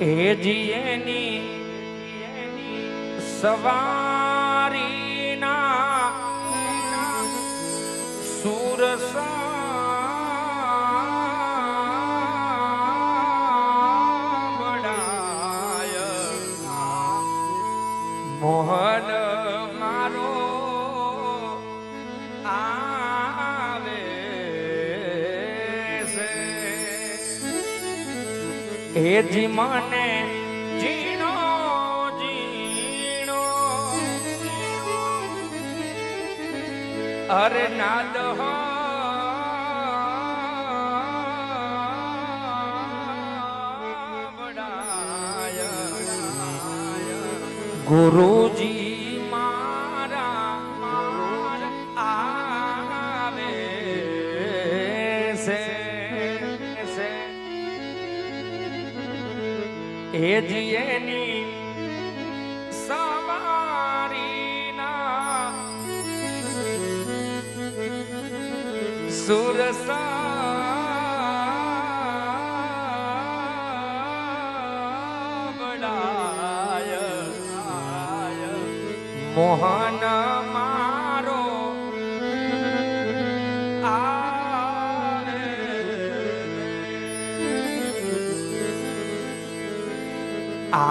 હે જીએની સવા તેથી મને જીણો જીણો. અરે નાદ ગુરુજી હે જીએની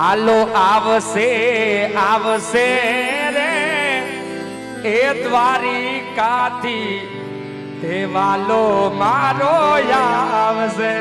હાલો આવશે આવશે રે. એ દ્વારિકાથી દેવાલો મારો આવશે.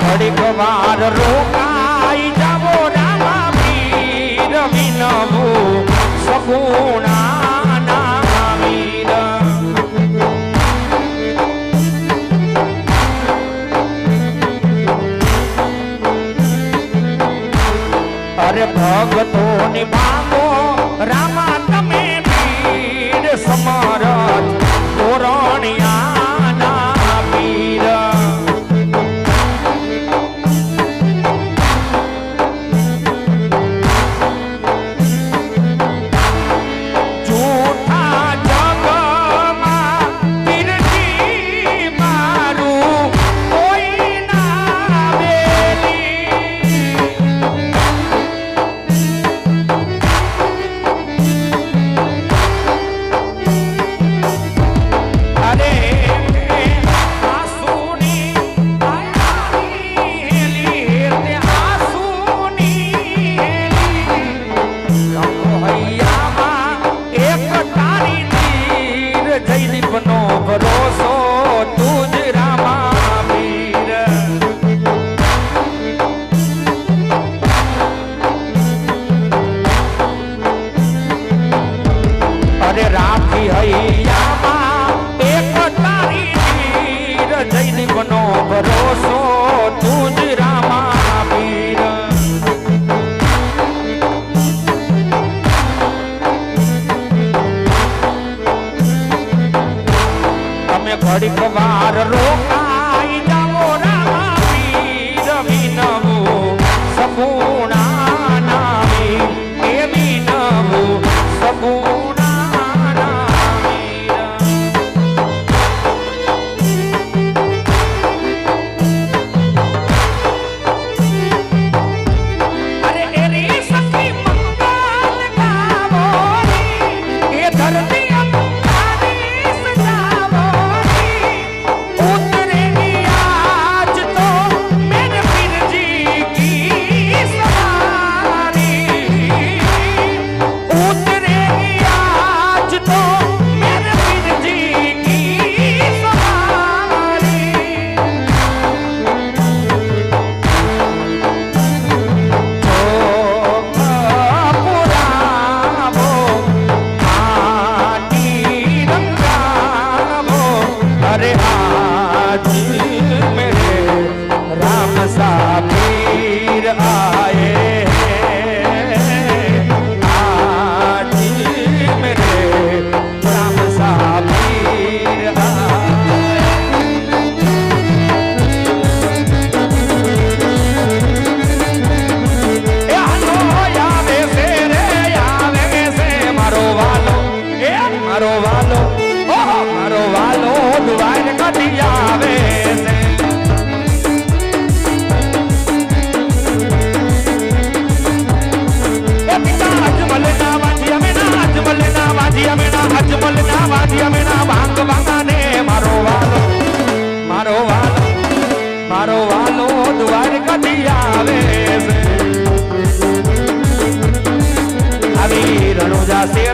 ઘડીક વાર રોકાઈ જાવો રામા પીર સગુણા અરે ભગતો ની ભાગ ઘડીક વાર રોકાઈ hacer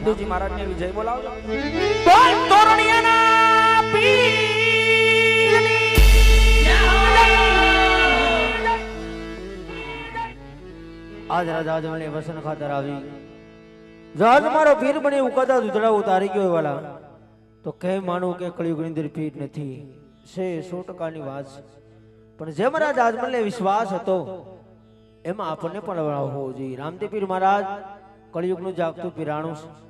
રામદેવજી મહારાજને વિજય બોલાવજો. આજ રાજા જમણે વસન ખાતર આવી. જહાજ મારો પીર એવું ઉકાતા દૂધડા ઉતારી ગયો વાલા. તો કે માનું કે કળિયુગની અંદર પીર નથી. છે સો ટકાની વાત છે. પણ જેમ રાજ આજમલને વિશ્વાસ હતો, એમાં આપણને પણ હોવો જોઈએ. રામદેવ પીર મહારાજ, કળિયુગનું જાગતું પીરાણું છે.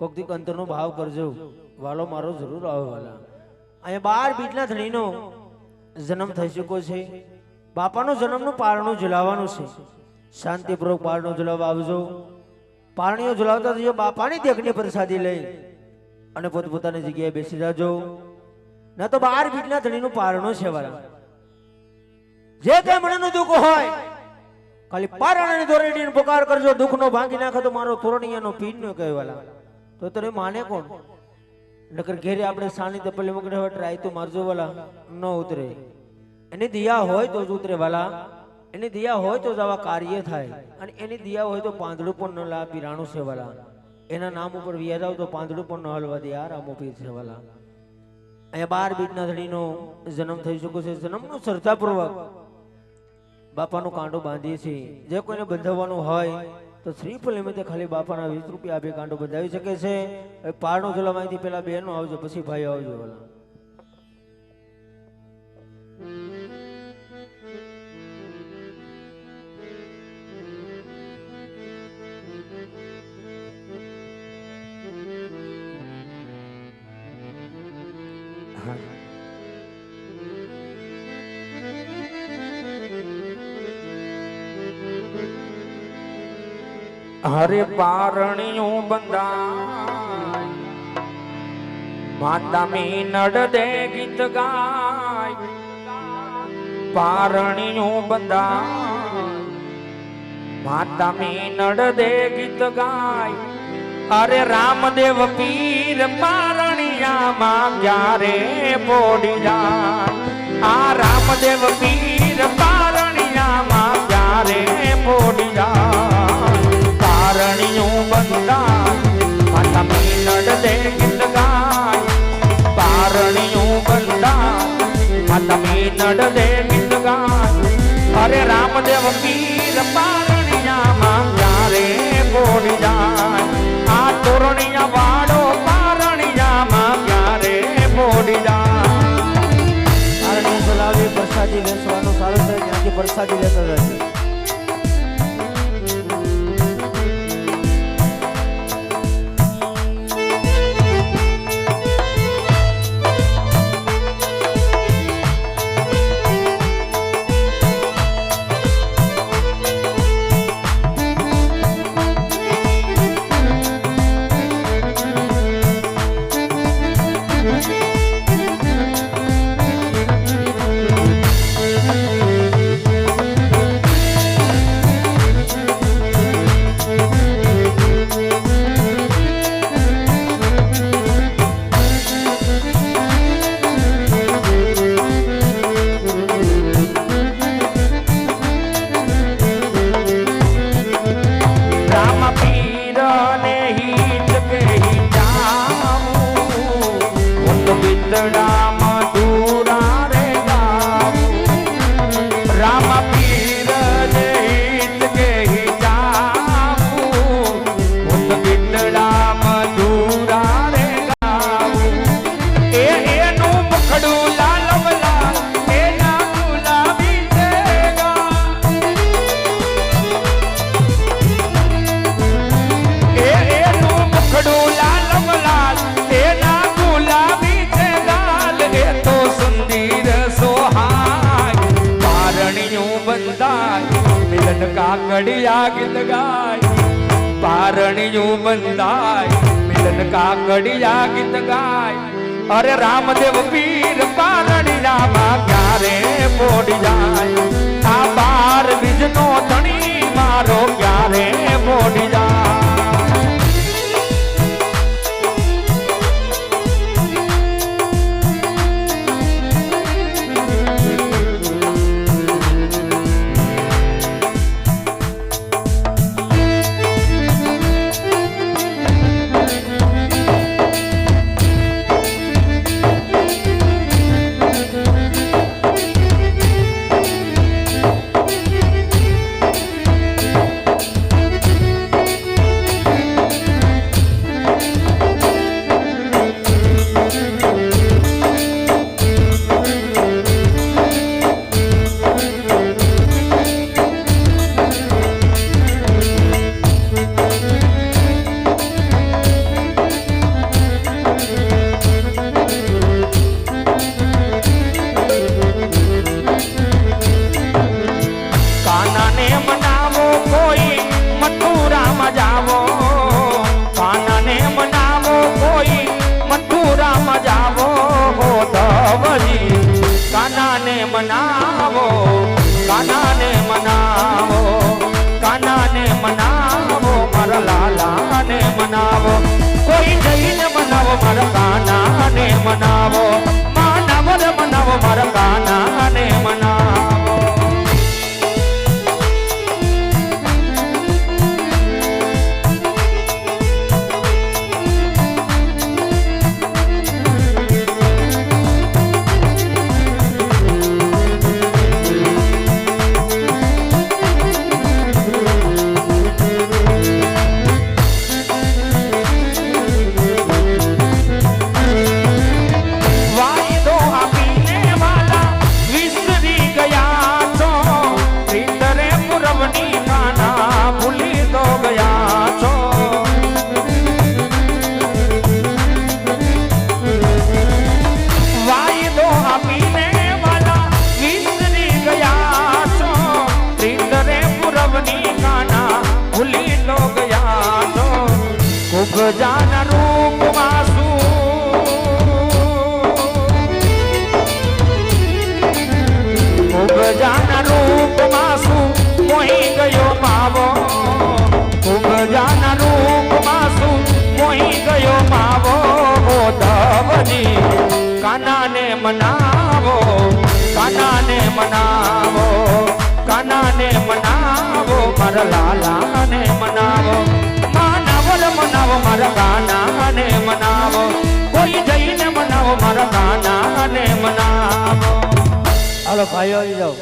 કોક દીક અંતરનો ભાવ કરજો. વાલો મારો જરૂર આવે વાલા. અહીંયા બાર બીજના ધણીનો જન્મ થઈ ચૂક્યો છે. બાપાનો જન્મનું પારણું જલાવવાનું છે. શાંતિપૂર્વક પારણું જલાવવા આવજો. પારણીઓ ઝુલાવતા થયો બાપાની દેખની પ્રસાદી લઈ અને પોતપોતાની જગ્યાએ બેસી જાજો ના તો બાર બીજના ધણીનું પારણું છે વાળા જે કઈ મનનું દુઃખ હોય, ખાલી પારણાની ધોરણીને પુકાર કરજો. દુઃખનો ભાંગી નાખે તો મારો તોરણિયાનો પીરનો કહેવાલા તો તને માને કોણ? નકર ઘેરે આપણે સાની તપલી મગડે હવે ટ્રાય તો મારજો વાલા, ન ઉતરે. એની દિયા હોય તો જ ઉતરે વાલા. એની દિયા હોય તો જ આવા કાર્ય થાય. અને એની દિયા હોય તો પાંદડું પણ ન લા પીરાણું છે વાલા. એના નામ ઉપર વ્યાજ આવ તો પાંદડું પણ ન હલવા દે આ રામો પીર છે વાલા. અહીંયા બાર બીજના ધણીનો જન્મ થઈ ચૂક્યો છે. જન્મનો શ્રદ્ધાપૂર્વક બાપાનું કાંડો બાંધીએ છીએ. જે કોઈને બંધાવવાનું હોય તો શ્રીફળ નિમિત્તે ખાલી બાપાના વીસ રૂપિયા આપી કાંડો બંધાવી શકે છે. હવે પારણો માહિતી પેલા બહેનો આવજો, પછી ભાઈ આવજો વાલા હરે પારણિયું બંધા માતા મી નડદે ગીત ગાય. પારણિયું બંધા માતા મી નડદે ગીત ગાય. અરે રામદેવ પીર પારણિયામાં ક્યારે પોડી જાય. આ રામદેવ પીર પારણિયામાં ક્યારે પોડી જાય. પારણિયું બંધાય માતા મી નડદે ગીત ગાય પારણિયું બંધાય માતા મી નડદે ગીત ગાય અરે રામદેવ પીર પારણિયામાં ક્યારે પોડી જાય? આ તોરણિયા વાળો પારણિયામાં ક્યારે પોડી જાય? ઝુલાવી પ્રસાદી ત્યાંથી પ્રસાદી લેતા ઉત કાકડિયા ગીત ગાય, પારણિયું બંધાય મિલન કાકડિયા ગીત ગાય. અરે રામદેવ પીર પારણિયામાં ક્યારે મોડી જાય? આ બાર બીજનો ધણી મનાવો મનાવો રે મનાવો મારા કાના ને મનાવો, કાનાને મનાવો, મારા લાલાને મનાવો મનાવલ મનાવો, મારા કાનાને મનાવો, કોઈ જઈને મનાવો, મારા કાનાને મનાવો. હાલો ભાઈઓ, આવી જાઓ.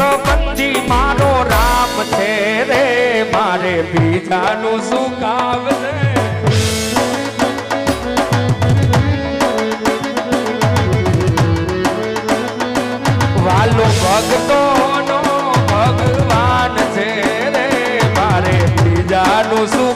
ભગવતી મારો રામ છે રે, મારે બીજાનું શું કામ છે વાલો ભગતો નો ભગવાન છે રે, મારે બીજાનું શું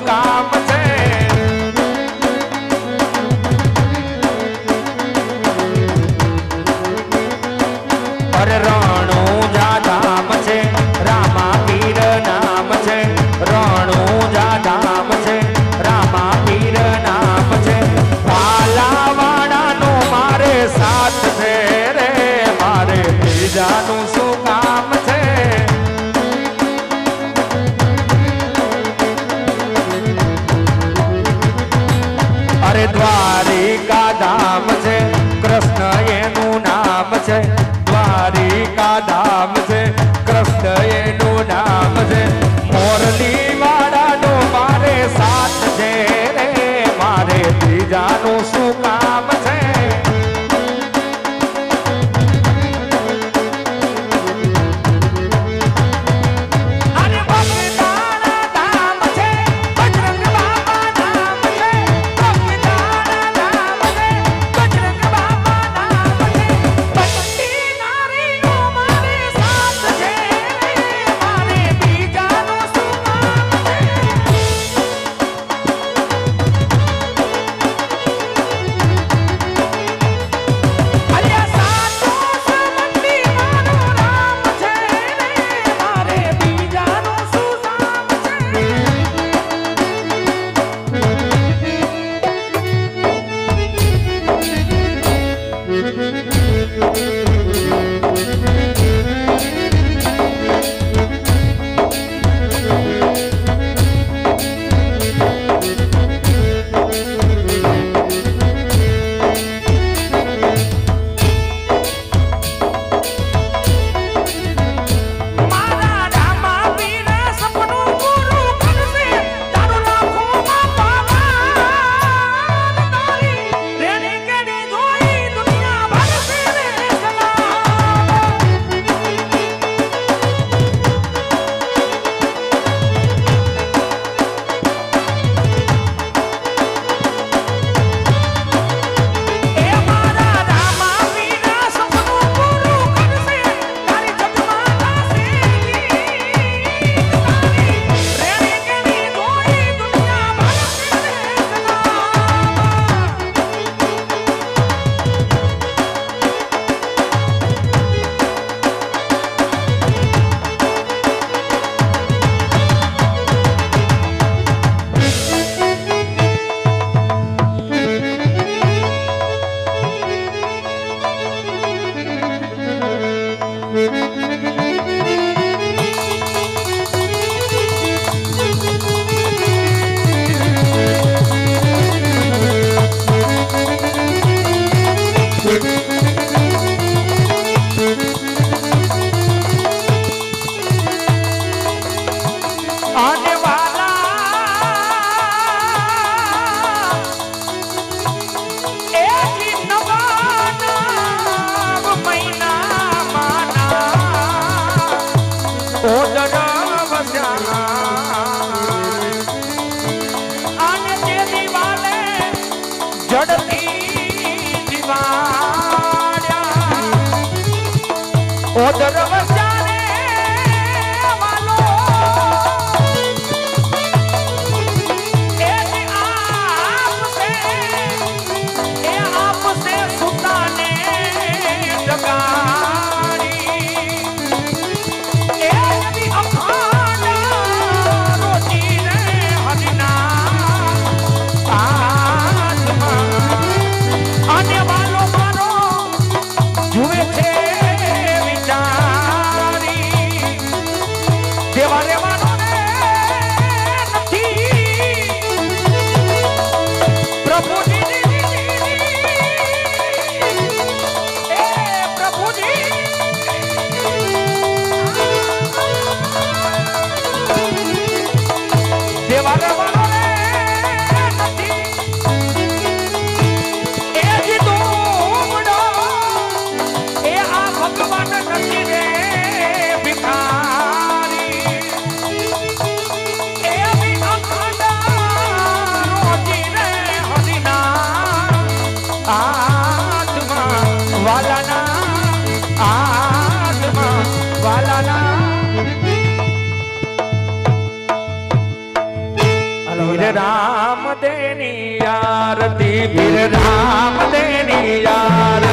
દેની આરતી વીર રામ દેની આરતી.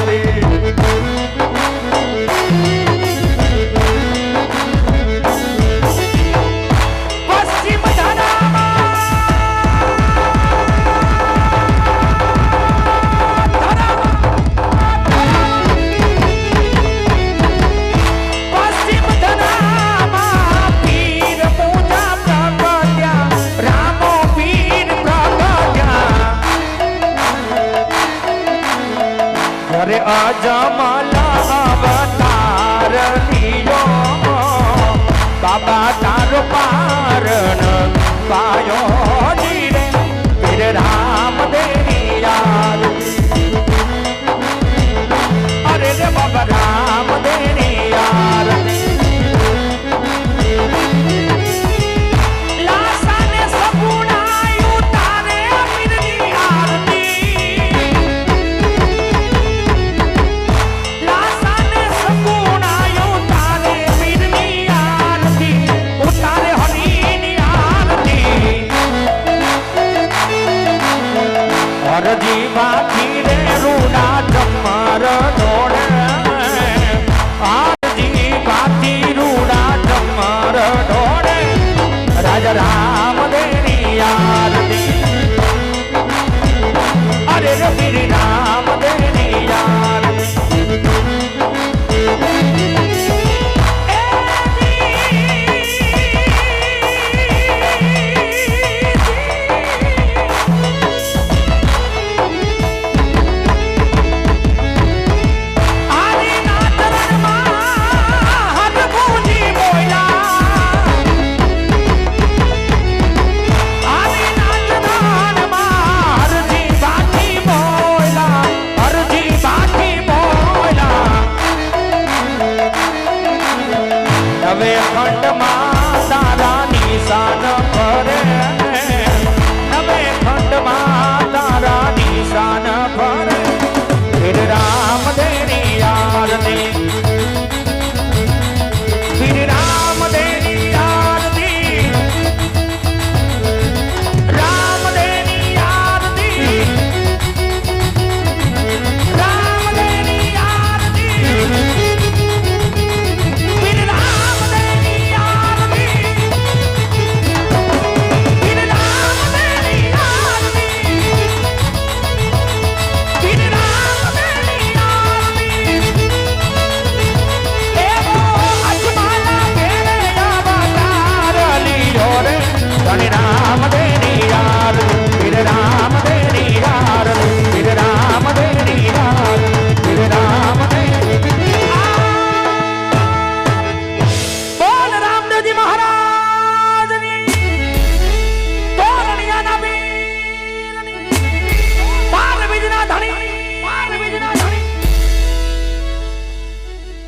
અરે